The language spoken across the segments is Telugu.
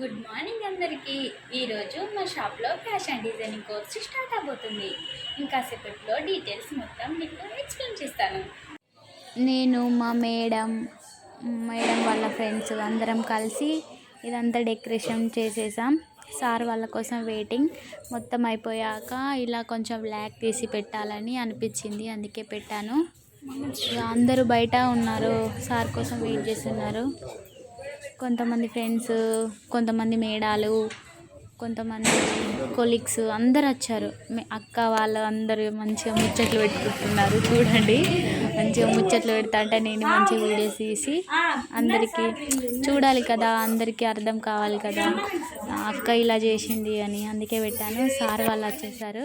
గుడ్ మార్నింగ్ అందరికీ. ఈరోజు మా షాప్లో ఫ్యాషన్ డిజైనింగ్ కోర్స్ స్టార్ట్ అవబోతుంది ఇంకాసేపట్లో డీటెయిల్స్ మొత్తం మీకు ఎక్స్ప్లెయిన్ చేస్తాను. నేను మా మేడం మేడం వాళ్ళ ఫ్రెండ్స్ అందరం కలిసి ఇదంతా డెకరేషన్ చేసేసాం. సార్ వాళ్ళ కోసం వెయిటింగ్ మొత్తం అయిపోయాక ఇలా కొంచెం బ్లాక్ తీసి పెట్టాలని అనిపించింది అందుకే పెట్టాను. ఇక అందరూ బయట ఉన్నారు సార్ కోసం వెయిట్ చేస్తున్నారు. కొంతమంది ఫ్రెండ్స్ కొంతమంది మేడాలు కొంతమంది కొలీగ్స్ అందరు వచ్చారు. మీ అక్క వాళ్ళు అందరూ మంచిగా ముచ్చట్లు పెట్టుకుంటున్నారు. చూడండి. మంచిగా ముచ్చట్లు పెడతా అంటే నేను మంచిగా వీడియోస్ తీసి అందరికీ చూడాలి కదా అందరికీ అర్థం కావాలి కదా. అక్క ఇలా చేసింది అని అందుకే పెట్టాను. సార్ వాళ్ళు వచ్చేసారు.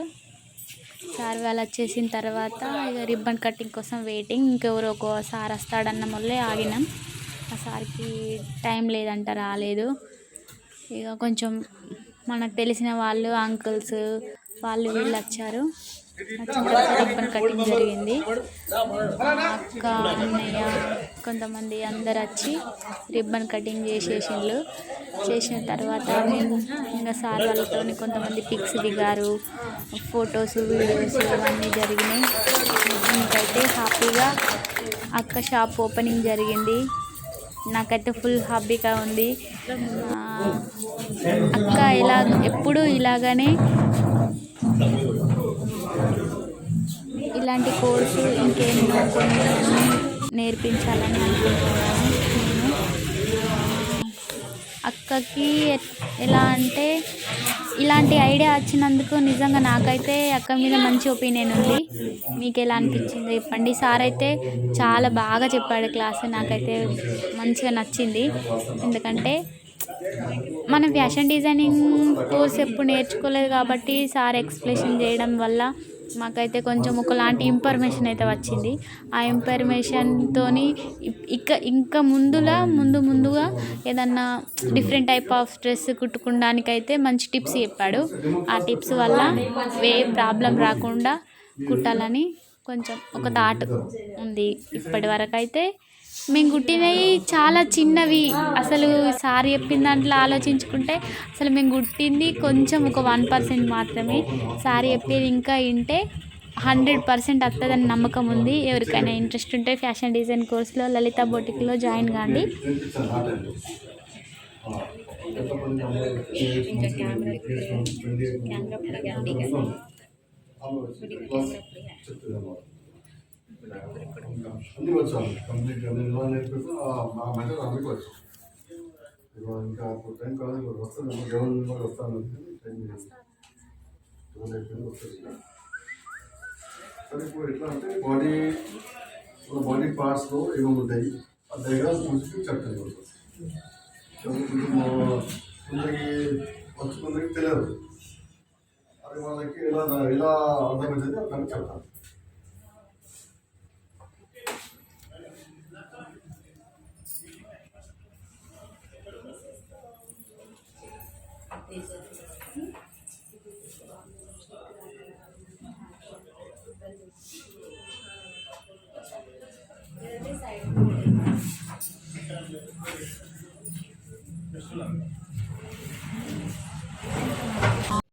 సార్ వాళ్ళు వచ్చేసిన తర్వాత ఇక రిబ్బన్ కటింగ్ కోసం వెయిటింగ్ ఇంకెవరో ఒక సార్ వస్తాడన్న మళ్ళీ ఆగినాం. ఆ సార్కి టైం లేదంట రాలేదు. ఇక కొంచెం మనకు తెలిసిన వాళ్ళు అంకుల్స్ వాళ్ళు వీళ్ళు వచ్చారు. వచ్చిన తర్వాత రిబ్బన్ కటింగ్ జరిగింది. అక్క అన్నయ్య కొంతమంది అందరు వచ్చి రిబ్బన్ కటింగ్ చేసేసిండ్రు చేసిన తర్వాత ఇంకా సార్ వాళ్ళతో కొంతమంది పిక్స్ దిగారు. ఫొటోస్ వీడియోస్ అవన్నీ జరిగినాయి. ఇంకైతే హ్యాపీగా అక్క షాప్ ఓపెనింగ్ జరిగింది. నాకైతే ఫుల్ హ్యాపీగా ఉంది. అక్క ఇలా ఎప్పుడు ఇలాగనే ఇలాంటి కోర్సు ఇంకేమో కొన్ని నేర్పించాలని అనుకుంటున్నాను. అక్కకి ఎలా అంటే ఇలాంటి ఐడియా వచ్చినందుకు నిజంగా నాకైతే అక్క మీద మంచి ఒపీనియన్ ఉంది. మీకు ఎలా అనిపించింది చెప్పండి. సార్ అయితే చాలా బాగా చెప్పాడు క్లాస్. నాకైతే మంచిగా నచ్చింది. ఎందుకంటే మనం ఫ్యాషన్ డిజైనింగ్ కోర్స్ ఎప్పుడు నేర్చుకోలేదు కాబట్టి సార్ ఎక్స్ప్లెషన్ చేయడం వల్ల మాకైతే కొంచెం ఒకలాంటి ఇన్ఫర్మేషన్ అయితే వచ్చింది. ఆ ఇన్ఫర్మేషన్తో ఇక ఇంకా ముందులా ముందు ముందుగా ఏదన్నా డిఫరెంట్ టైప్ ఆఫ్ డ్రెస్ కుట్టుకోవడానికైతే మంచి టిప్స్ చెప్పాడు. ఆ టిప్స్ వల్ల ఏ ప్రాబ్లం రాకుండా కుట్టాలని కొంచెం ఒక థాట్ ఉంది ఇప్పటి వరకు అయితే మేము కుట్టినవి చాలా చిన్నవి అసలు సార్ చెప్పిన దాంట్లో ఆలోచించుకుంటే అసలు మేము కుట్టింది కొంచెం ఒక వన్ పర్సెంట్ మాత్రమే సార్ చెప్పేది ఇంకా వింటే హండ్రెడ్ పర్సెంట్ వస్తుందని నమ్మకం ఉంది ఎవరికైనా ఇంట్రెస్ట్ ఉంటే ఫ్యాషన్ డిజైన్ కోర్సులో లలిత బొటిక్లో జాయిన్ కాండి అన్ని వచ్చాను కంప్లీట్ అన్ని ఇలా నేర్పిస్తూ ఆ మెథడ్ అందరికీ వచ్చు ఇదిగో ఇంకా అప్పుడు టైం కాదు వస్తాను వస్తుంది గవర్నమెంట్ మెంబర్ వస్తాను టైం గవర్నమెంట్ అయిపోయింది వస్తుంది. సరే ఇప్పుడు ఎట్లా అంటే బాడీ బాడీ పార్ట్స్లో ఏమేమి ఉంటాయి ఆ డయాగ్రామ్స్ చూసి చెప్తాను సో కొందరికి వచ్చి కొందరికి తెలియదు. అది వాళ్ళకి ఎలా ఎలా అర్థమవుతుంది అక్కడ చెప్తాను. These are